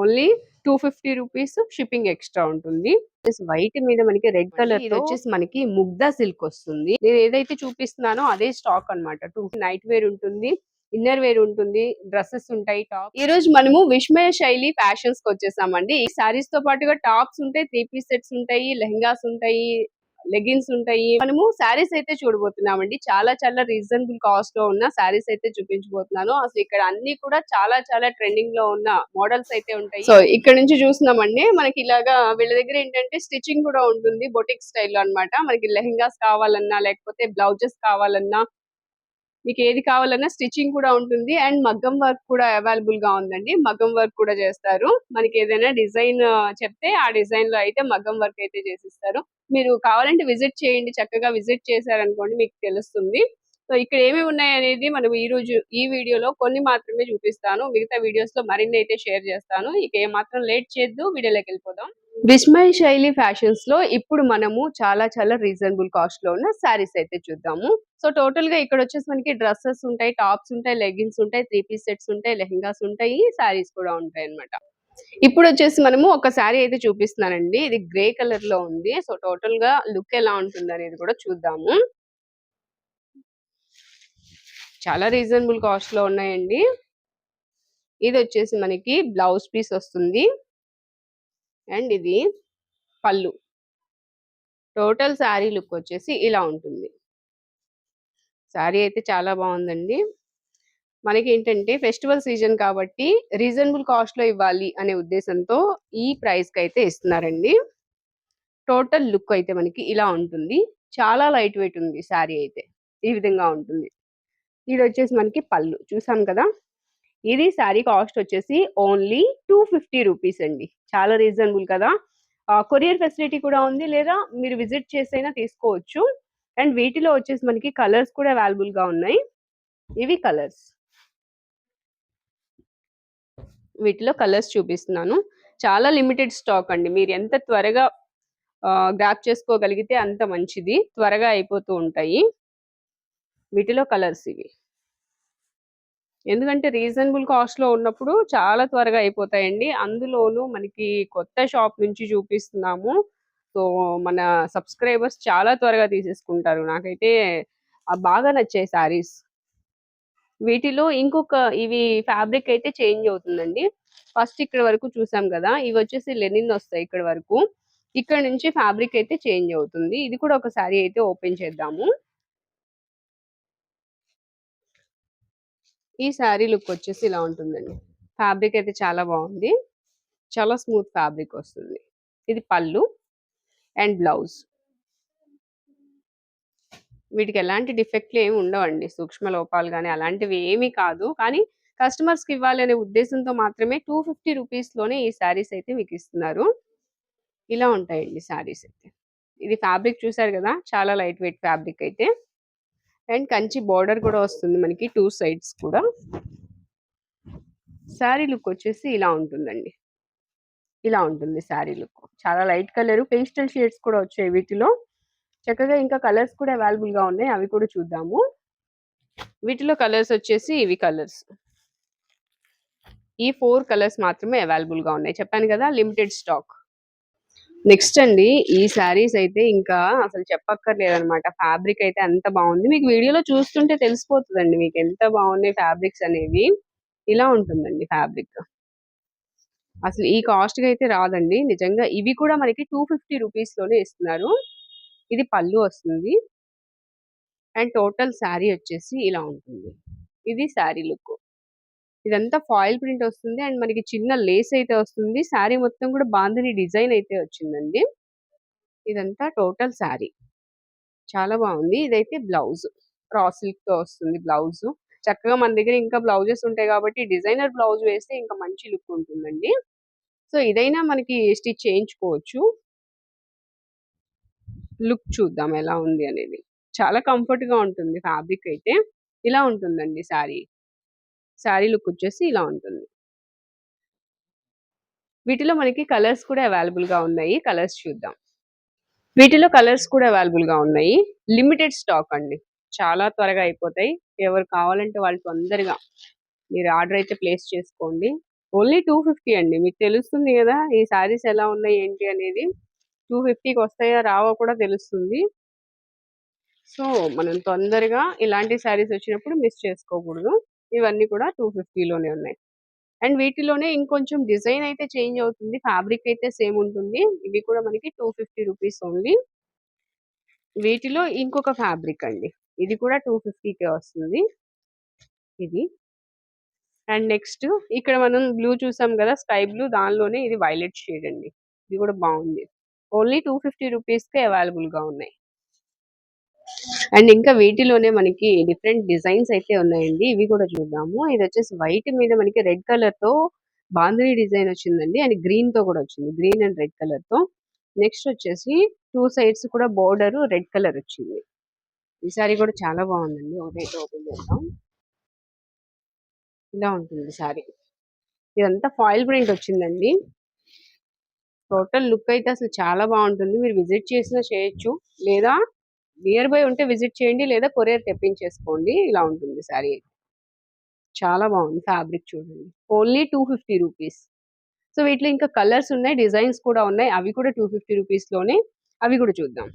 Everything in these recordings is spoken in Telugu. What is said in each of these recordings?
Only two fifty rupees shipping extra ఉంటుంది. వైట్ మీద మనకి రెడ్ కలర్ ఇది వచ్చేసి మనకి ముగ్ధా సిల్క్ వస్తుంది. నేను ఏదైతే చూపిస్తున్నానో అదే స్టాక్ అన్నమాట. టూ నైట్ వేర్ ఉంటుంది ఇన్నర్ వేర్ ఉంటుంది డ్రెస్సెస్ ఉంటాయి టాప్ ఈ రోజు మనము విస్మయ శైలి ఫ్యాషన్స్కి వచ్చేసామండి. ఈ సారీస్తో పాటుగా టాప్స్ ఉంటాయి త్రీ పీస్ సెట్స్ ఉంటాయి లెహంగాస్ ఉంటాయి లెగిన్స్ ఉంటాయి. మనము శారీస్ అయితే చూడబోతున్నామండి. చాలా చాలా రీజనబుల్ కాస్ట్లో ఉన్న శారీస్ అయితే చూపించబోతున్నాను. అసలు ఇక్కడ అన్ని కూడా చాలా చాలా ట్రెండింగ్లో ఉన్న మోడల్స్ అయితే ఉంటాయి. సో ఇక్కడ నుంచి చూస్తున్నామండి. మనకి ఇలాగా వీళ్ళ దగ్గర ఏంటంటే స్టిచ్చింగ్ కూడా ఉంటుంది బొటిక్ స్టైల్ అన్నమాట. మనకి లెహంగాస్ కావాలన్నా లేకపోతే బ్లౌజెస్ కావాలన్నా మీకు ఏది కావాలన్నా స్టిచ్చింగ్ కూడా ఉంటుంది అండ్ మగ్గం వర్క్ కూడా అవైలబుల్గా ఉందండి. మగ్గం వర్క్ కూడా చేస్తారు. మనకి ఏదైనా డిజైన్ చెప్తే ఆ డిజైన్లో అయితే మగ్గం వర్క్ అయితే చేసిస్తారు. మీరు కావాలంటే విజిట్ చేయండి. చక్కగా విజిట్ చేశారనుకోండి మీకు తెలుస్తుంది. సో ఇక్కడ ఏమేమి ఉన్నాయి అనేది మనం ఈ రోజు ఈ వీడియోలో కొన్ని మాత్రమే చూపిస్తాను. మిగతా వీడియోస్లో మరిన్ని అయితే షేర్ చేస్తాను. ఇక ఏ మాత్రం లేట్ చేద్దు వీడియోలోకి వెళ్ళిపోదాం. విస్మయ శైలి ఫ్యాషన్స్లో ఇప్పుడు మనము చాలా చాలా రీజనబుల్ కాస్ట్లో ఉన్న శారీస్ అయితే చూద్దాము. సో టోటల్గా ఇక్కడ వచ్చేసి మనకి డ్రెస్సెస్ ఉంటాయి టాప్స్ ఉంటాయి లెగిన్స్ ఉంటాయి త్రీ పీస్ సెట్స్ ఉంటాయి లెహంగాస్ ఉంటాయి శారీస్ కూడా ఉంటాయి అన్నమాట. ఇప్పుడు వచ్చేసి మనము ఒక శారీ అయితే చూపిస్తున్నానండి. ఇది గ్రే కలర్లో ఉంది. సో టోటల్గా లుక్ ఎలా ఉంటుంది అనేది కూడా చూద్దాము. చాలా రీజనబుల్ కాస్ట్లో ఉన్నాయండి. ఇది వచ్చేసి మనకి బ్లౌజ్ పీస్ వస్తుంది. అండ్ ఇది పళ్ళు. టోటల్ శారీ లుక్ వచ్చేసి ఇలా ఉంటుంది. శారీ అయితే చాలా బాగుందండి. మనకి ఏంటంటే ఫెస్టివల్ సీజన్ కాబట్టి రీజనబుల్ కాస్ట్లో ఇవ్వాలి అనే ఉద్దేశంతో ఈ ప్రైస్కి అయితే ఇస్తున్నారండి. టోటల్ లుక్ అయితే మనకి ఇలా ఉంటుంది. చాలా లైట్ వెయిట్ ఉంది శారీ అయితే. ఈ విధంగా ఉంటుంది. ఇది వచ్చేసి మనకి పళ్ళు. చూసాం కదా? ఇది శారీ కాస్ట్ వచ్చేసి ఓన్లీ టూ ఫిఫ్టీ రూపీస్ అండి. చాలా రీజనబుల్ కదా? కొరియర్ ఫెసిలిటీ కూడా ఉంది లేదా మీరు విజిట్ చేసైనా తీసుకోవచ్చు. అండ్ వీటిలో వచ్చేసి మనకి కలర్స్ కూడా అవైలబుల్గా ఉన్నాయి. ఇవి కలర్స్. వీటిలో కలర్స్ చూపిస్తున్నాను. చాలా లిమిటెడ్ స్టాక్ అండి. మీరు ఎంత త్వరగా గ్రాప్ చేసుకోగలిగితే అంత మంచిది. త్వరగా అయిపోతూ ఉంటాయి. వీటిలో కలర్స్ ఇవి. ఎందుకంటే రీజనబుల్ కాస్ట్లో ఉన్నప్పుడు చాలా త్వరగా అయిపోతాయండి. అందులోనూ మనకి కొత్త షాప్ నుంచి చూపిస్తున్నాము. సో మన సబ్స్క్రైబర్స్ చాలా త్వరగా తీసేసుకుంటారు. నాకైతే బాగా నచ్చాయి సారీస్ వీటిలో ఇంకొక ఇవి ఫ్యాబ్రిక్ అయితే చేంజ్ అవుతుందండి. ఫస్ట్ ఇక్కడ వరకు చూసాం కదా ఇవి వచ్చేసి లెనిన్ వస్తాయి ఇక్కడ వరకు. ఇక్కడ నుంచి ఫ్యాబ్రిక్ అయితే చేంజ్ అవుతుంది. ఇది కూడా ఒక శారీ అయితే ఓపెన్ చేద్దాము. ఈ శారీ లుక్ వచ్చేసి ఇలా ఉంటుందండి. ఫ్యాబ్రిక్ అయితే చాలా బాగుంది. చాలా స్మూత్ ఫ్యాబ్రిక్ వస్తుంది. ఇది పళ్ళు అండ్ బ్లౌజ్. వీటికి ఎలాంటి డిఫెక్ట్లు ఏమి ఉండవండి. సూక్ష్మ లోపాలు కానీ అలాంటివి ఏమీ కాదు. కానీ కస్టమర్స్కి ఇవ్వాలనే ఉద్దేశంతో మాత్రమే టూ ఫిఫ్టీ రూపీస్లోనే ఈ శారీస్ అయితే మీకు ఇస్తున్నారు. ఇలా ఉంటాయండి శారీస్ అయితే. ఇది ఫ్యాబ్రిక్ చూసారు కదా? చాలా లైట్ వెయిట్ ఫ్యాబ్రిక్ అయితే. అండ్ కంచి బార్డర్ కూడా వస్తుంది మనకి టూ సైడ్స్ కూడా. శారీ లుక్ వచ్చేసి ఇలా ఉంటుందండి. ఇలా ఉంటుంది శారీ లుక్. చాలా లైట్ కలర్ పేస్టల్ షేడ్స్ కూడా వచ్చాయి వీటిలో. చక్కగా ఇంకా కలర్స్ కూడా అవైలబుల్గా ఉన్నాయి అవి కూడా చూద్దాము. వీటిలో కలర్స్ వచ్చేసి ఇవి కలర్స్. ఈ ఫోర్ కలర్స్ మాత్రమే అవైలబుల్గా ఉన్నాయి. చెప్పాను కదా లిమిటెడ్ స్టాక్. నెక్స్ట్ అండి ఈ శారీస్ అయితే ఇంకా అసలు చెప్పక్కర్లేదన్నమాట. ఫ్యాబ్రిక్ అయితే అంత బాగుంది. మీకు వీడియోలో చూస్తుంటే తెలిసిపోతుందండి మీకు ఎంత బాగున్నాయి ఫ్యాబ్రిక్స్ అనేవి. ఇలా ఉంటుందండి ఫ్యాబ్రిక్. అసలు ఈ కాస్ట్ అయితే రాదండి. నిజంగా ఇవి కూడా మనకి టూ ఫిఫ్టీ రూపీస్లోనే ఇస్తున్నారు. ఇది పళ్ళు వస్తుంది. అండ్ టోటల్ శారీ వచ్చేసి ఇలా ఉంటుంది. ఇది శారీ లుక్. ఇదంతా ఫాయిల్ ప్రింట్ వస్తుంది. అండ్ మనకి చిన్న లేస్ అయితే వస్తుంది. శారీ మొత్తం కూడా బాందని డిజైన్ అయితే వచ్చిందండి. ఇదంతా టోటల్ శారీ. చాలా బాగుంది. ఇదైతే బ్లౌజ్. క్రాస్ సిల్క్తో వస్తుంది బ్లౌజ్. చక్కగా మన దగ్గర ఇంకా బ్లౌజెస్ ఉంటాయి కాబట్టి డిజైనర్ బ్లౌజ్ వేస్తే ఇంకా మంచి లుక్ ఉంటుందండి. సో ఇదైనా మనకి స్టిచ్ చేయించుకోవచ్చు. లుక్ చూద్దాం ఎలా ఉంది అనేది. చాలా కంఫర్ట్గా ఉంటుంది ఫ్యాబ్రిక్ అయితే. ఇలా ఉంటుందండి శారీ. శారీ లుక్ వచ్చేసి ఇలా ఉంటుంది. వీటిలో మనకి కలర్స్ కూడా అవైలబుల్గా ఉన్నాయి. కలర్స్ చూద్దాం. వీటిలో కలర్స్ కూడా అవైలబుల్గా ఉన్నాయి. లిమిటెడ్ స్టాక్ అండి. చాలా త్వరగా అయిపోతాయి. ఎవరు కావాలంటే వాళ్ళు తొందరగా మీరు ఆర్డర్ అయితే ప్లేస్ చేసుకోండి. ఓన్లీ టూ ఫిఫ్టీ అండి. మీకు తెలుస్తుంది కదా ఈ శారీస్ ఎలా ఉన్నాయి ఏంటి అనేది. టూ ఫిఫ్టీకి వస్తాయా రావో కూడా తెలుస్తుంది. సో మనం తొందరగా ఇలాంటి శారీస్ వచ్చినప్పుడు మిస్ చేసుకోకూడదు. ఇవన్నీ కూడా టూ ఫిఫ్టీలోనే ఉన్నాయి. అండ్ వీటిలోనే ఇంకొంచెం డిజైన్ అయితే చేంజ్ అవుతుంది. ఫ్యాబ్రిక్ అయితే సేమ్ ఉంటుంది. ఇవి కూడా మనకి టూ ఫిఫ్టీ రూపీస్ ఓన్లీ. వీటిలో ఇంకొక ఫ్యాబ్రిక్ అండి. ఇది కూడా టూ ఫిఫ్టీకే వస్తుంది. ఇది. అండ్ నెక్స్ట్ ఇక్కడ మనం బ్లూ చూసాం కదా స్కై బ్లూ దానిలోనే ఇది వైలెట్ షేడ్ అండి. ఇది కూడా బాగుంది. ఓన్లీ టూ ఫిఫ్టీ రూపీస్కే అవైలబుల్గా ఉన్నాయి. అండ్ ఇంకా వీటిలోనే మనకి డిఫరెంట్ డిజైన్స్ అయితే ఉన్నాయండి. ఇవి కూడా చూద్దాము. ఇది వచ్చేసి వైట్ మీద మనకి రెడ్ కలర్తో బాంధనీ డిజైన్ వచ్చిందండి. అండ్ గ్రీన్తో కూడా వచ్చింది. గ్రీన్ అండ్ రెడ్ కలర్తో. నెక్స్ట్ వచ్చేసి టూ సైడ్స్ కూడా బోర్డర్ రెడ్ కలర్ వచ్చింది. ఈ సారీ కూడా చాలా బాగుందండి. ఒకటైతే ఓపెన్ చేద్దాం. ఇలా ఉంటుంది సారీ. ఇదంతా ఫాయిల్ ప్రింట్ వచ్చిందండి. టోటల్ లుక్ అయితే అసలు చాలా బాగుంటుంది. మీరు విజిట్ చేసినా చేయొచ్చు. లేదా నియర్ బై ఉంటే విజిట్ చేయండి లేదా కొరియర్ తెప్పించేసుకోండి. ఇలా ఉంటుంది సారీ చాలా బాగుంది ఫ్యాబ్రిక్ చూడండి. Only two fifty rupees. So వీటిలో ఇంకా కలర్స్ ఉన్నాయి డిజైన్స్ కూడా ఉన్నాయి. అవి కూడా టూ ఫిఫ్టీ రూపీస్లోనే అవి కూడా చూద్దాం.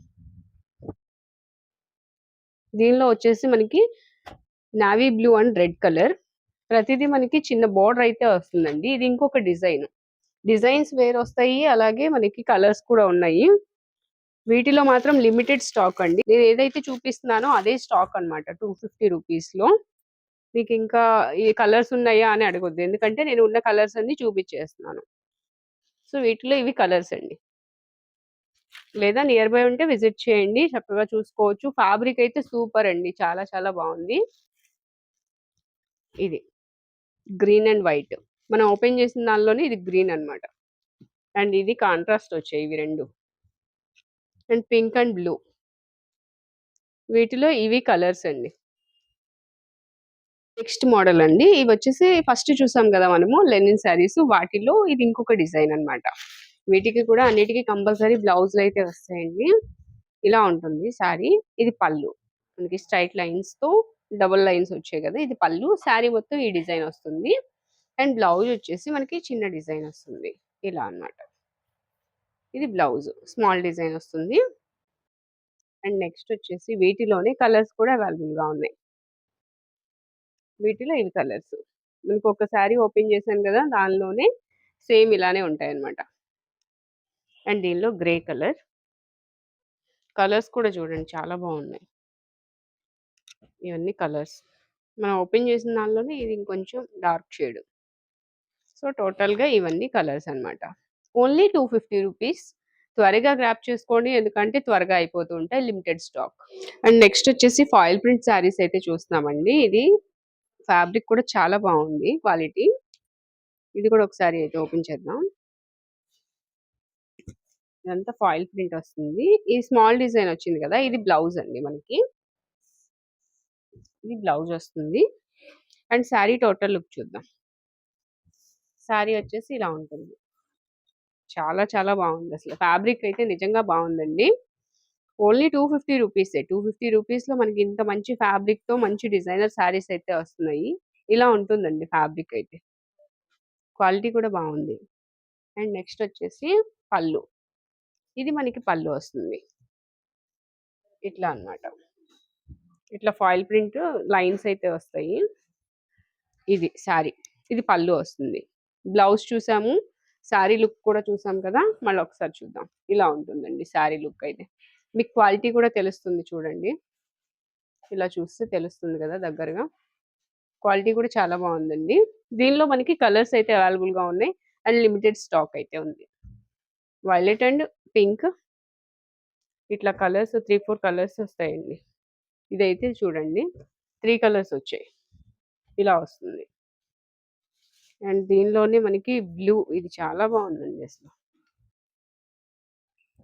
దీనిలో వచ్చేసి మనకి navy blue and red colour. ప్రతిదీ మనకి చిన్న బార్డర్ అయితే వస్తుందండి. ఇది ఇంకొక డిజైన్. డిజైన్స్ వేరు వస్తాయి అలాగే మనకి కలర్స్ కూడా ఉన్నాయి. వీటిలో మాత్రం లిమిటెడ్ స్టాక్ అండి. నేను ఏదైతే చూపిస్తున్నానో అదే స్టాక్ అనమాట టూ ఫిఫ్టీ రూపీస్లో. మీకు ఇంకా ఈ కలర్స్ ఉన్నాయా అని అడగొద్దు. ఎందుకంటే నేను ఉన్న కలర్స్ అన్ని చూపించేస్తున్నాను. సో వీటిలో ఇవి కలర్స్ అండి. లేదా నియర్ బై ఉంటే విజిట్ చేయండి. చక్కగా చూసుకోవచ్చు. ఫ్యాబ్రిక్ అయితే సూపర్ అండి. చాలా చాలా బాగుంది. ఇది. Green and white. మనం ఓపెన్ చేసిన దానిలోనే ఇది గ్రీన్ అన్నమాట. అండ్ ఇది కాంట్రాస్ట్ వచ్చాయి ఇవి రెండు. And pink and blue. వీటిలో ఇవి కలర్స్ అండి. నెక్స్ట్ మోడల్ అండి. ఇవి వచ్చేసి ఫస్ట్ చూసాం కదా మనము లెనిన్ శారీస్. వాటిలో ఇది ఇంకొక డిజైన్ అన్నమాట. వీటికి కూడా అన్నిటికీ కంపల్సరీ బ్లౌజులు అయితే వస్తాయండి. ఇలా ఉంటుంది శారీ. ఇది పళ్ళు. మనకి స్ట్రైట్ లైన్స్తో డబుల్ లైన్స్ వచ్చాయి కదా ఇది పళ్ళు. శారీ మొత్తం ఈ డిజైన్ వస్తుంది. అండ్ బ్లౌజ్ వచ్చేసి మనకి చిన్న డిజైన్ వస్తుంది. ఇలా అన్నమాట. ఇది బ్లౌజ్. స్మాల్ డిజైన్ వస్తుంది. అండ్ నెక్స్ట్ వచ్చేసి వీటిలోనే కలర్స్ కూడా అవైలబుల్గా ఉన్నాయి. వీటిలో ఇవి కలర్స్. మనకు ఒక శారీ ఓపెన్ చేశాను కదా! దానిలోనే సేమ్ ఇలానే ఉంటాయి అన్నమాట అండ్ దీనిలో గ్రే కలర్. కలర్స్ కూడా చూడండి చాలా బాగున్నాయి. ఇవన్నీ కలర్స్. మనం ఓపెన్ చేసిన దానిలోనే ఇది ఇంకొంచెం డార్క్ షేడ్. సో టోటల్గా ఇవన్నీ కలర్స్ అన్నమాట. Only two fifty rupees. త్వరగా గ్రాప్ చేసుకోండి. ఎందుకంటే త్వరగా అయిపోతూ ఉంటాయి లిమిటెడ్ స్టాక్. అండ్ నెక్స్ట్ వచ్చేసి ఫాయిల్ ప్రింట్ శారీస్ అయితే చూస్తున్నామండి. ఇది ఫ్యాబ్రిక్ కూడా చాలా బాగుంది క్వాలిటీ. ఇది కూడా ఒకసారి అయితే ఓపెన్ చేద్దాం. ఇదంతా ఫాయిల్ ప్రింట్ వస్తుంది. ఈ స్మాల్ డిజైన్ వచ్చింది కదా ఇది బ్లౌజ్ అండి మనకి. ఇది బ్లౌజ్ వస్తుంది. అండ్ శారీ టోటల్ లుక్ చూద్దాం. శారీ వచ్చేసి ఇలా ఉంటుంది. చాలా చాలా బాగుంది. అసలు ఫ్యాబ్రిక్ అయితే నిజంగా బాగుందండి. ఓన్లీ టూ ఫిఫ్టీ రూపీసే. టూ ఫిఫ్టీ రూపీస్లో మనకి ఇంత మంచి ఫ్యాబ్రిక్తో మంచి డిజైనర్ శారీస్ అయితే వస్తున్నాయి. ఇలా ఉంటుందండి ఫ్యాబ్రిక్ అయితే. క్వాలిటీ కూడా బాగుంది. అండ్ నెక్స్ట్ వచ్చేసి పళ్ళు. ఇది మనకి పళ్ళు వస్తుంది. ఇట్లా అన్నమాట. ఇట్లా ఫాయిల్ ప్రింట్ లైన్స్ అయితే వస్తాయి. ఇది శారీ. ఇది పళ్ళు వస్తుంది. బ్లౌజ్ చూసాము. శారీ లుక్ కూడా చూసాం కదా! మళ్ళీ ఒకసారి చూద్దాం. ఇలా ఉంటుందండి శారీ లుక్ అయితే. మీకు క్వాలిటీ కూడా తెలుస్తుంది చూడండి. ఇలా చూస్తే తెలుస్తుంది కదా దగ్గరగా. క్వాలిటీ కూడా చాలా బాగుందండి. దీనిలో మనకి కలర్స్ అయితే అవైలబుల్గా ఉన్నాయి. అండ్ లిమిటెడ్ స్టాక్ అయితే ఉంది. Violet and pink. ఇట్లా కలర్స్ త్రీ ఫోర్ కలర్స్ వస్తాయండి. ఇదైతే చూడండి. త్రీ కలర్స్ వచ్చాయి. ఇలా వస్తుంది. అండ్ దీనిలోనే మనకి బ్లూ ఇది చాలా బాగుందండి అసలు.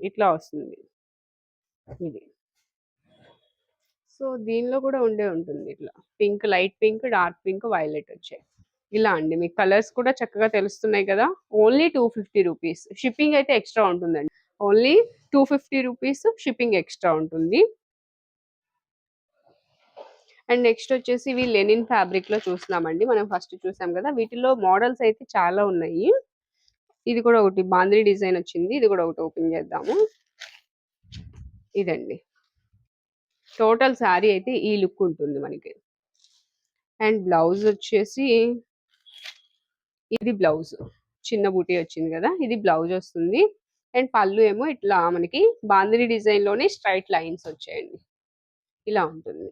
ఇట్లా వస్తుంది. ఇది. సో దీనిలో కూడా ఉండే ఉంటుంది ఇట్లా. Pink light pink dark pink violet వచ్చాయి. ఇలా అండి. మీకు కలర్స్ కూడా చక్కగా తెలుస్తున్నాయి కదా. Only two fifty rupees. Shipping అయితే ఎక్స్ట్రా ఉంటుందండి. Only two fifty rupees shipping extra ఉంటుంది. అండ్ నెక్స్ట్ వచ్చేసి ఇవి లెనిన్ ఫ్యాబ్రిక్లో చూస్తున్నామండి. మనం ఫస్ట్ చూసాం కదా వీటిలో మోడల్స్ అయితే చాలా ఉన్నాయి. ఇది కూడా ఒకటి బాంద్రీ డిజైన్ వచ్చింది. ఇది కూడా ఒకటి ఓపెన్ చేద్దాము. ఇదండి. టోటల్ శారీ అయితే ఈ లుక్ ఉంటుంది మనకి. అండ్ బ్లౌజ్ వచ్చేసి ఇది బ్లౌజ్. చిన్న బూటీ వచ్చింది కదా ఇది బ్లౌజ్ వస్తుంది. అండ్ పళ్ళు ఏమో ఇట్లా మనకి బాందిని డిజైన్లోనే స్ట్రైట్ లైన్స్ వచ్చాయండి. ఇలా ఉంటుంది.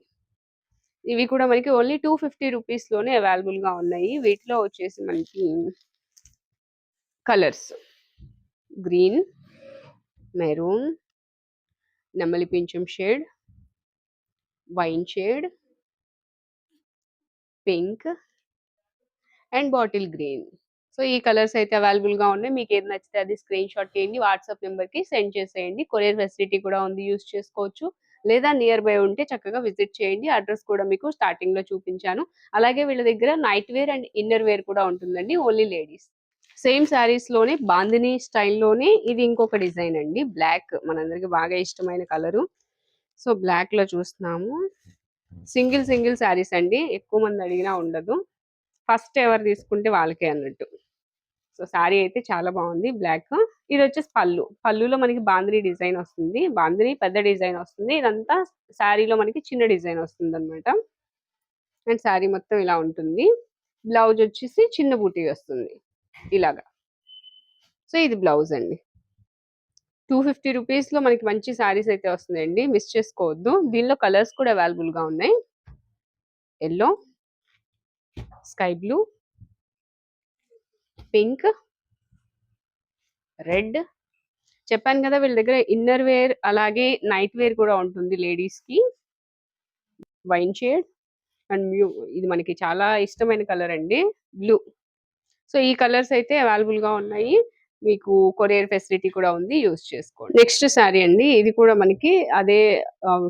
ఇవి కూడా మనకి ఓన్లీ టూ ఫిఫ్టీ రూపీస్లోనే అవైలబుల్గా ఉన్నాయి. వీటిలో వచ్చేసి మనకి కలర్స్. గ్రీన్ మెరూన్ నెమలి పింఛం shade wine shade pink and bottle green. So ఈ కలర్స్ అయితే అవైలబుల్గా ఉన్నాయి. మీకు ఏది నచ్చితే అది స్క్రీన్ షాట్ చేయండి వాట్సాప్ నెంబర్కి సెండ్ చేసేయండి. కొరియర్ ఫెసిలిటీ కూడా ఉంది యూస్ చేసుకోవచ్చు. లేదా నియర్ బై ఉంటే చక్కగా విజిట్ చేయండి. అడ్రస్ కూడా మీకు స్టార్టింగ్లో చూపించాను. అలాగే వీళ్ళ దగ్గర night wear and inner wear కూడా ఉంటుందండి. ఓన్లీ లేడీస్ సేమ్ శారీస్లోనే బాందిని స్టైల్లోనే ఇది ఇంకొక డిజైన్ అండి. బ్లాక్ మనందరికి బాగా ఇష్టమైన కలరు సో బ్లాక్లో చూస్తున్నాము. సింగిల్ సింగిల్ శారీస్ అండి. ఎక్కువ మంది అడిగినా ఉండదు. ఫస్ట్ ఎవరు తీసుకుంటే వాళ్ళకే అన్నట్టు. సో శారీ అయితే చాలా బాగుంది. బ్లాక్. ఇది వచ్చేసి పళ్ళు. పళ్ళులో మనకి బాందిని డిజైన్ వస్తుంది. బాందిని పెద్ద డిజైన్ వస్తుంది. ఇదంతా శారీలో మనకి చిన్న డిజైన్ వస్తుంది అనమాట అండ్ శారీ మొత్తం ఇలా ఉంటుంది. బ్లౌజ్ వచ్చేసి చిన్న బూటీ వస్తుంది. ఇలాగా. సో ఇది బ్లౌజ్ అండి. టూ ఫిఫ్టీ రూపీస్లో మనకి మంచి శారీస్ అయితే వస్తుందండి మిస్ చేసుకోవద్దు. దీనిలో కలర్స్ కూడా అవైలబుల్గా ఉన్నాయి. Yellow sky blue. Pink. Red. చెప్పాను కదా వీళ్ళ దగ్గర ఇన్నర్ వేర్ అలాగే నైట్ వేర్ కూడా ఉంటుంది లేడీస్కి వైన్ షేడ్ అండ్ మ్యూ ఇది మనకి చాలా ఇష్టమైన కలర్ అండి బ్లూ. సో ఈ కలర్స్ అయితే అవైలబుల్గా ఉన్నాయి. మీకు కొరియర్ ఫెసిలిటీ కూడా ఉంది యూస్ చేసుకోండి. నెక్స్ట్ శారీ అండి ఇది కూడా మనకి అదే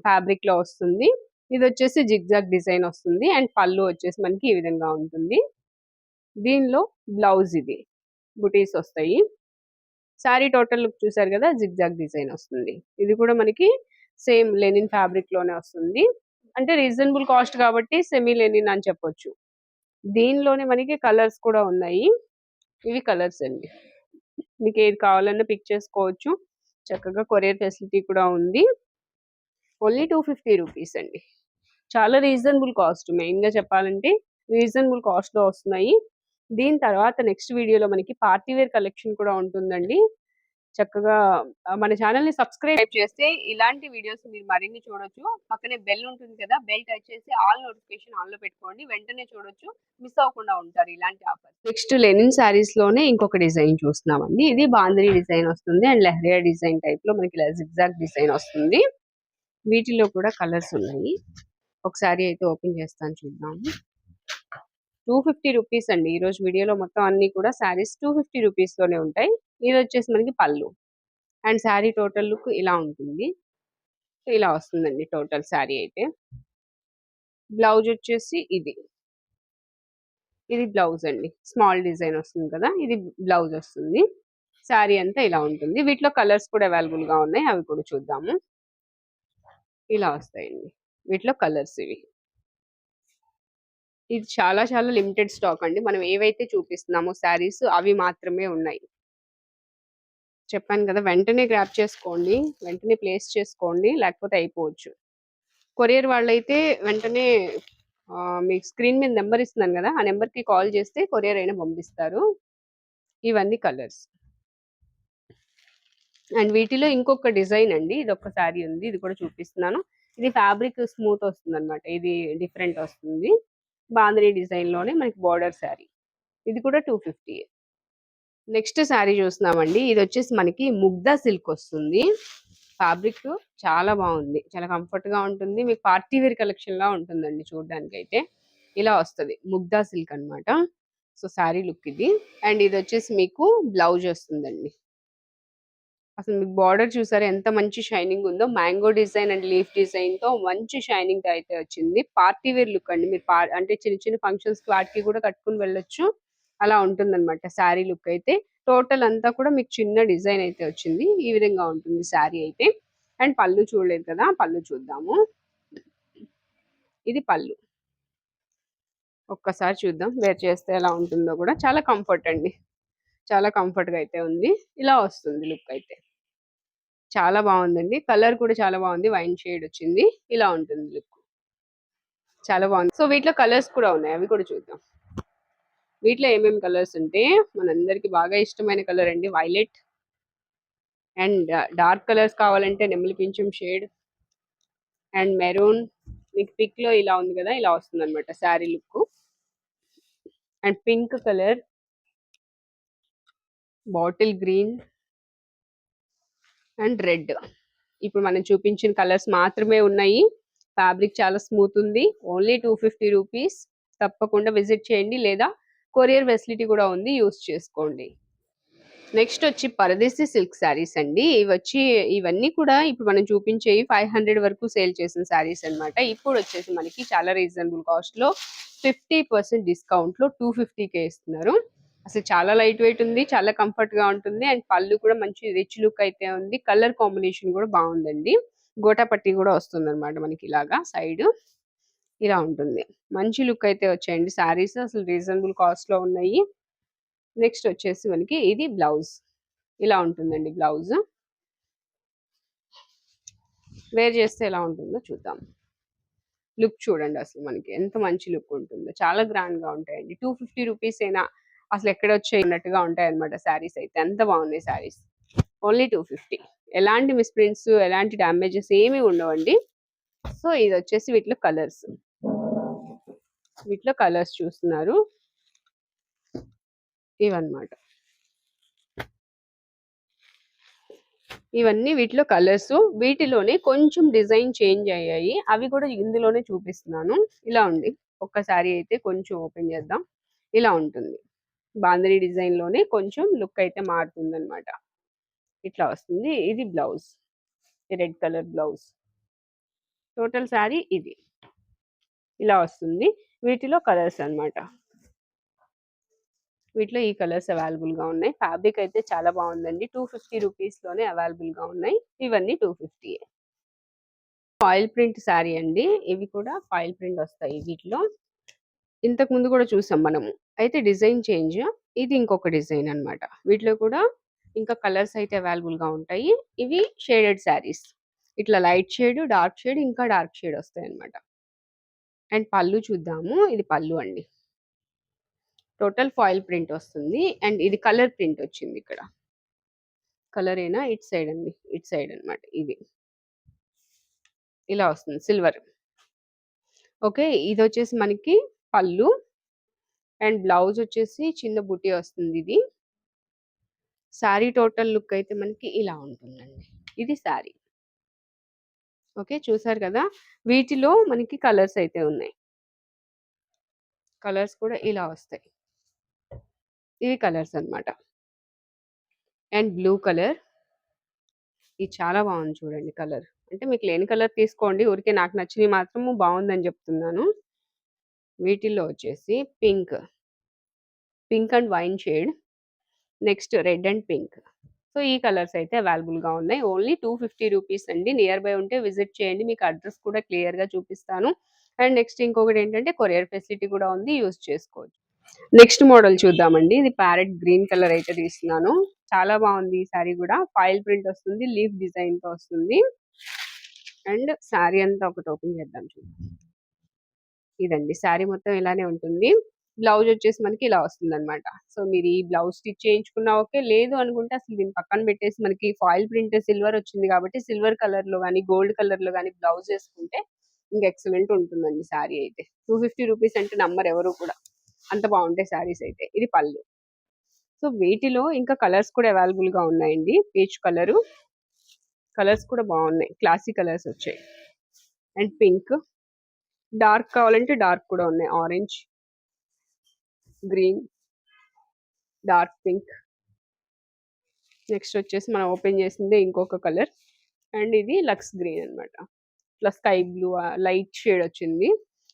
ఫ్యాబ్రిక్లో వస్తుంది. ఇది వచ్చేసి జిగ్జాగ్ డిజైన్ వస్తుంది అండ్ పళ్ళు వచ్చేసి మనకి ఈ విధంగా ఉంటుంది. దీనిలో బ్లౌజ్ ఇది బుటీస్ వస్తాయి. శారీ టోటల్ లుక్ చూసారు కదా జిగ్జాగ్ డిజైన్ వస్తుంది. ఇది కూడా మనకి సేమ్ లెనిన్ ఫ్యాబ్రిక్లోనే వస్తుంది. అంటే రీజనబుల్ కాస్ట్ కాబట్టి సెమీ లెనిన్ అని చెప్పొచ్చు. దీనిలోనే మనకి కలర్స్ కూడా ఉన్నాయి. ఇవి కలర్స్ అండి. మీకు ఏది కావాలన్నా పిక్ చేసుకోవచ్చు. చక్కగా కొరియర్ ఫెసిలిటీ కూడా ఉంది. ఓన్లీ టూ ఫిఫ్టీ రూపీస్ అండి. చాలా రీజనబుల్ కాస్ట్ మెయిన్గా చెప్పాలంటే రీజనబుల్ కాస్ట్లో వస్తున్నాయి. దీని తర్వాత నెక్స్ట్ వీడియోలో మనకి పార్టీ వేర్ కలెక్షన్ కూడా ఉంటుందండి. చక్కగా మన ఛానల్ని సబ్స్క్రైబ్ చేస్తే ఇలాంటి వీడియోస్ మీరు మరిన్ని చూడొచ్చు. పక్కనే బెల్ ఉంటుంది కదా బెల్ టచ్ చేసి ఆల్ నోటిఫికేషన్ ఆన్లో పెట్టుకోండి. వెంటనే చూడొచ్చు. మిస్ అవ్వకుండా ఉంటారు ఇలాంటి ఆఫర్ నెక్స్ట్ లెనిన్ సారీస్లోనే ఇంకొక డిజైన్ చూస్తున్నామండి. ఇది బాందరీ డిజైన్ వస్తుంది అండ్ లెహరియా డిజైన్ టైప్లో మనకి జిగ్జాగ్ డిజైన్ వస్తుంది. వీటిలో కూడా కలర్స్ ఉన్నాయి. ఒకసారి అయితే ఓపెన్ చేస్తాను చూద్దాము. టూ ఫిఫ్టీ రూపీస్ అండి. ఈ రోజు వీడియోలో మొత్తం అన్ని కూడా శారీస్ టూ ఫిఫ్టీ రూపీస్లోనే ఉంటాయి. ఇది వచ్చేసి మనకి పళ్ళు. అండ్ శారీ టోటల్ లుక్ ఇలా ఉంటుంది. ఇలా వస్తుందండి టోటల్ శారీ అయితే. బ్లౌజ్ వచ్చేసి ఇది. ఇది బ్లౌజ్ అండి. స్మాల్ డిజైన్ వస్తుంది కదా ఇది బ్లౌజ్ వస్తుంది. శారీ అంతా ఇలా ఉంటుంది. వీటిలో కలర్స్ కూడా అవైలబుల్గా ఉన్నాయి. అవి కూడా చూద్దాము. ఇలా వస్తాయండి. వీటిలో కలర్స్ ఇవి. ఇది చాలా చాలా లిమిటెడ్ స్టాక్ అండి. మనం ఏవైతే చూపిస్తున్నామో శారీస్ అవి మాత్రమే ఉన్నాయి. చెప్పాను కదా వెంటనే గ్రాప్ చేసుకోండి వెంటనే ప్లేస్ చేసుకోండి లేకపోతే అయిపోవచ్చు. కొరియర్ వాళ్ళైతే వెంటనే మీకు స్క్రీన్ మీద నెంబర్ ఇస్తున్నాను కదా ఆ నెంబర్కి కాల్ చేస్తే కొరియర్ అయినా పంపిస్తారు. ఇవన్నీ కలర్స్ అండ్ వీటిలో ఇంకొక డిజైన్ అండి. ఇది ఒక శారీ ఉంది ఇది కూడా చూపిస్తున్నాను. ఇది ఫ్యాబ్రిక్ స్మూత్ వస్తుంది అనమాట ఇది డిఫరెంట్ వస్తుంది. బాంద్రీ డిజైన్లోనే మనకి బార్డర్ శారీ. ఇది కూడా టూ ఫిఫ్టీ. నెక్స్ట్ శారీ చూస్తున్నామండి. ఇది వచ్చేసి మనకి ముగ్ధా సిల్క్ వస్తుంది. ఫ్యాబ్రిక్ చాలా బాగుంది. చాలా కంఫర్ట్గా ఉంటుంది. మీకు పార్టీ వేర్ కలెక్షన్ లా ఉంటుందండి చూడడానికి అయితే ఇలా వస్తుంది. ముగ్ధా సిల్క్ అనమాట సో శారీ లుక్ ఇది. అండ్ ఇది వచ్చేసి మీకు బ్లౌజ్ వస్తుందండి. అసలు మీకు బార్డర్ చూసారా? ఎంత మంచి షైనింగ్ ఉందో. మ్యాంగో డిజైన్ అండ్ లీఫ్ డిజైన్తో మంచి షైనింగ్ అయితే వచ్చింది. పార్టీ వేర్ లుక్ అండి. మీరు అంటే చిన్న చిన్న ఫంక్షన్స్కి వాటికి కూడా కట్టుకుని వెళ్ళొచ్చు. అలా ఉంటుంది అనమాట శారీ లుక్ అయితే. టోటల్ అంతా కూడా మీకు చిన్న డిజైన్ అయితే వచ్చింది. ఈ విధంగా ఉంటుంది శారీ అయితే. అండ్ పళ్ళు చూడలేదు కదా. పళ్ళు చూద్దాము. ఇది పళ్ళు. ఒక్కసారి చూద్దాం. వేర్ చేస్తే ఎలా ఉంటుందో కూడా. చాలా కంఫర్ట్ అండి. చాలా కంఫర్ట్గా అయితే ఉంది. ఇలా వస్తుంది లుక్ అయితే. చాలా బాగుందండి. కలర్ కూడా చాలా బాగుంది. వైన్ షేడ్ వచ్చింది. ఇలా ఉంటుంది లుక్. చాలా బాగుంది. సో వీటిలో కలర్స్ కూడా ఉన్నాయి. అవి కూడా చూద్దాం. వీటిలో ఏమేమి కలర్స్ ఉంటే మనందరికి బాగా ఇష్టమైన కలర్ అండి వైలెట్. అండ్ డార్క్ కలర్స్ కావాలంటే నెమలి పింఛం షేడ్. And maroon. మీకు పిక్లో ఇలా ఉంది కదా ఇలా వస్తుంది అనమాట sari look. And pink colour. Bottle green. And red. ఇప్పుడు మనం చూపించిన కలర్స్ మాత్రమే ఉన్నాయి. ఫ్యాబ్రిక్ చాలా స్మూత్ ఉంది. Only two fifty rupees. తప్పకుండా విజిట్ చేయండి. లేదా కొరియర్ ఫెసిలిటీ కూడా ఉంది. యూస్ చేసుకోండి. నెక్స్ట్ వచ్చి పరదేశీ సిల్క్ శారీస్ అండి. ఇవి వచ్చి ఇవన్నీ కూడా ఇప్పుడు మనం చూపించేవి ఫైవ్ హండ్రెడ్ వరకు సేల్ చేసిన శారీస్ అన్నమాట. ఇప్పుడు వచ్చేసి మనకి చాలా రీజనబుల్ కాస్ట్లో ఫిఫ్టీ పర్సెంట్ డిస్కౌంట్లో టూ ఫిఫ్టీకే ఇస్తున్నారు. అసలు చాలా లైట్ వెయిట్ ఉంది చాలా కంఫర్ట్గా ఉంటుంది. అండ్ పళ్ళు కూడా మంచి రిచ్ లుక్ అయితే ఉంది. కలర్ కాంబినేషన్ కూడా బాగుందండి. గోటా పట్టి కూడా వస్తుంది అనమాట మనకి ఇలాగా సైడ్ ఇలా ఉంటుంది. మంచి లుక్ అయితే వచ్చాయండి. శారీస్ అసలు రీజనబుల్ కాస్ట్లో ఉన్నాయి. నెక్స్ట్ వచ్చేసి మనకి ఇది బ్లౌజ్ ఇలా ఉంటుందండి బ్లౌజ్ వేర్ చేస్తే ఎలా ఉంటుందో చూద్దాం. లుక్ చూడండి అసలు మనకి ఎంత మంచి లుక్ ఉంటుందో. చాలా గ్రాండ్గా ఉంటాయండి. టూ ఫిఫ్టీ రూపీస్ అయినా అసలు ఎక్కడ వచ్చేయన్నట్టుగా ఉంటాయి అనమాట శారీస్ అయితే. ఎంత బాగున్నాయి శారీస్. ఓన్లీ టూ ఫిఫ్టీ ఎలాంటి మిస్ప్రింట్స్ ఎలాంటి డ్యామేజెస్ ఏమీ ఉండవండి. సో ఇది వచ్చేసి వీటిలో కలర్స్ వీటిలో కలర్స్ చూస్తున్నారు. ఇవన్నమాట. ఇవన్నీ వీటిలో కలర్స్ వీటిలోనే కొంచెం డిజైన్ చేంజ్ అయ్యాయి. అవి కూడా ఇందులోనే చూపిస్తున్నాను. ఇలా ఉంది. ఒక్కసారి అయితే కొంచెం ఓపెన్ చేద్దాం. ఇలా ఉంటుంది. బాందరీ డిజైన్లోనే కొంచెం లుక్ అయితే మారుతుంది అనమాట ఇట్లా వస్తుంది. ఇది blouse. Red colour blouse. Total sari ఇది. ఇలా వస్తుంది. వీటిలో కలర్స్ అన్నమాట. వీటిలో ఈ కలర్స్ అవైలబుల్గా ఉన్నాయి. ఫ్యాబ్రిక్ అయితే చాలా బాగుందండి. టూ ఫిఫ్టీ రూపీస్లోనే అవైలబుల్గా ఉన్నాయి. ఇవన్నీ two fifty foil print sari అండి. ఇవి కూడా ఫాయిల్ ప్రింట్ వస్తాయి వీటిలో. ఇంతకు ముందు కూడా చూసాం మనము. అయితే డిజైన్ చేంజ్ ఇది ఇంకొక డిజైన్ అన్నమాట. వీటిలో కూడా ఇంకా కలర్స్ అయితే అవైలబుల్గా ఉంటాయి. ఇవి షేడెడ్ శారీస్. ఇట్లా లైట్ షేడ్ డార్క్ షేడ్ ఇంకా డార్క్ షేడ్ వస్తాయి అన్నమాట. అండ్ పళ్ళు చూద్దాము. ఇది పళ్ళు అండి. టోటల్ ఫాయిల్ ప్రింట్ వస్తుంది. అండ్ ఇది కలర్ ప్రింట్ వచ్చింది ఇక్కడ. కలర్ ఏనా? ఇట్ సైడ్ అండి. ఇట్ సైడ్ అన్నమాట ఇది ఇలా వస్తుంది. సిల్వర్. ఓకే. ఇది వచ్చేసి మనకి పళ్ళు అండ్ బ్లౌజ్ వచ్చేసి చిన్న బుటీ వస్తుంది ఇది. శారీ టోటల్ లుక్ అయితే మనకి ఇలా ఉంటుందండి. ఇది శారీ ఓకే చూసారు కదా? వీటిలో మనకి కలర్స్ అయితే ఉన్నాయి. కలర్స్ కూడా ఇలా వస్తాయి. ఇవి కలర్స్ అన్నమాట. And blue colour. ఇది చాలా బాగుంది చూడండి కలర్. అంటే మీకు లేని కలర్ తీసుకోండి. ఊరికే నాకు నచ్చినవి మాత్రము బాగుందని చెప్తున్నాను. వీటిల్లో వచ్చేసి pink. Pink and wine shade. Next red and pink. So ఈ కలర్స్ అయితే అవైలబుల్గా ఉన్నాయి. ఓన్లీ టూ ఫిఫ్టీ రూపీస్ అండి. నియర్ బై ఉంటే విజిట్ చేయండి. మీకు అడ్రస్ కూడా క్లియర్గా చూపిస్తాను. అండ్ నెక్స్ట్ ఇంకొకటి ఏంటంటే కొరియర్ ఫెసిలిటీ కూడా ఉంది. యూస్ చేసుకోవచ్చు. నెక్స్ట్ మోడల్ చూద్దామండి. ఇది ప్యారెట్ గ్రీన్ కలర్ అయితే తీస్తున్నాను. చాలా బాగుంది ఈ సారీ కూడా. ఫైల్ ప్రింట్ వస్తుంది. లీఫ్ డిజైన్తో వస్తుంది. అండ్ శారీ అంతా ఒకటి ఓపెన్ చేద్దాం చూద్దాం. ఇదండి. శారీ మొత్తం ఇలానే ఉంటుంది. బ్లౌజ్ వచ్చేసి మనకి ఇలా వస్తుంది అనమాట సో మీరు ఈ బ్లౌజ్ స్టిచ్ చేయించుకున్నా ఓకే. లేదు అనుకుంటే అసలు దీన్ని పక్కన పెట్టేసి మనకి ఫాయిల్ ప్రింట్ సిల్వర్ వచ్చింది కాబట్టి సిల్వర్ కలర్లో కానీ గోల్డ్ కలర్లో కానీ బ్లౌజ్ వేసుకుంటే ఇంకా ఎక్సలెంట్ ఉంటుందండి శారీ అయితే. టూ ఫిఫ్టీ రూపీస్ అంటే నంబర్ ఎవరు కూడా. అంత బాగుంటాయి శారీస్ అయితే. ఇది పళ్ళు. సో వీటిలో ఇంకా కలర్స్ కూడా అవైలబుల్గా ఉన్నాయండి. Peach colour. కలర్స్ కూడా బాగున్నాయి. క్లాసిక్ కలర్స్ వచ్చాయి. And pink. డార్క్ కావాలంటే డార్క్ కూడా ఉన్నాయి. Orange green dark pink. Next వచ్చేసి మనం ఓపెన్ చేసిందే ఇంకొక కలర్. అండ్ ఇది లక్స్ గ్రీన్ అన్నమాట. ఇట్లా స్కై బ్లూ లైట్ షేడ్ వచ్చింది.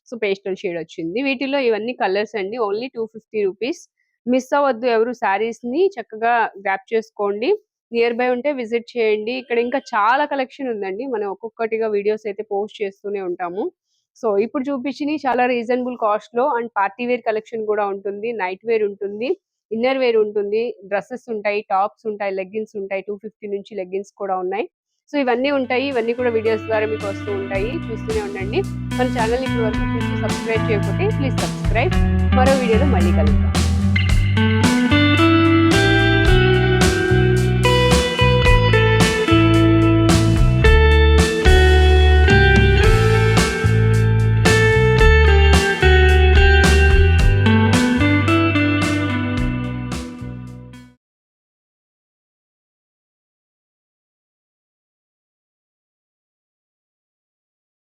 సో పేస్టల్ షేడ్ వచ్చింది. వీటిలో ఇవన్నీ కలర్స్ అండి. Only two fifty rupees. Miss అవ్వద్దు ఎవరు శారీస్ని చక్కగా గ్రాప్ చేసుకోండి. నియర్ బై ఉంటే విజిట్ చేయండి. ఇక్కడ ఇంకా చాలా కలెక్షన్ ఉందండి. మనం ఒక్కొక్కటిగా వీడియోస్ అయితే పోస్ట్ చేస్తూనే ఉంటాము. సో ఇప్పుడు చూపించినవి చాలా రీజనబుల్ కాస్ట్లో అండ్ పార్టీ వేర్ కలెక్షన్ కూడా ఉంటుంది నైట్ వేర్ ఉంటుంది ఇన్నర్ వేర్ ఉంటుంది డ్రెస్సెస్ ఉంటాయి టాప్స్ ఉంటాయి లెగ్గిన్స్ ఉంటాయి టూ ఫిఫ్టీ నుంచి లెగ్గిన్స్ కూడా ఉన్నాయి. సో ఇవన్నీ ఉంటాయి ఇవన్నీ కూడా వీడియోస్ ద్వారా మీకు వస్తూ ఉంటాయి. చూస్తూనే ఉండండి. మన ఛానల్ ఇప్పుడు వరకు చూసి సబ్స్క్రైబ్ చేయకపోతే ప్లీజ్ సబ్స్క్రైబ్ మరో వీడియోలో మళ్ళీ కలుద్దాం.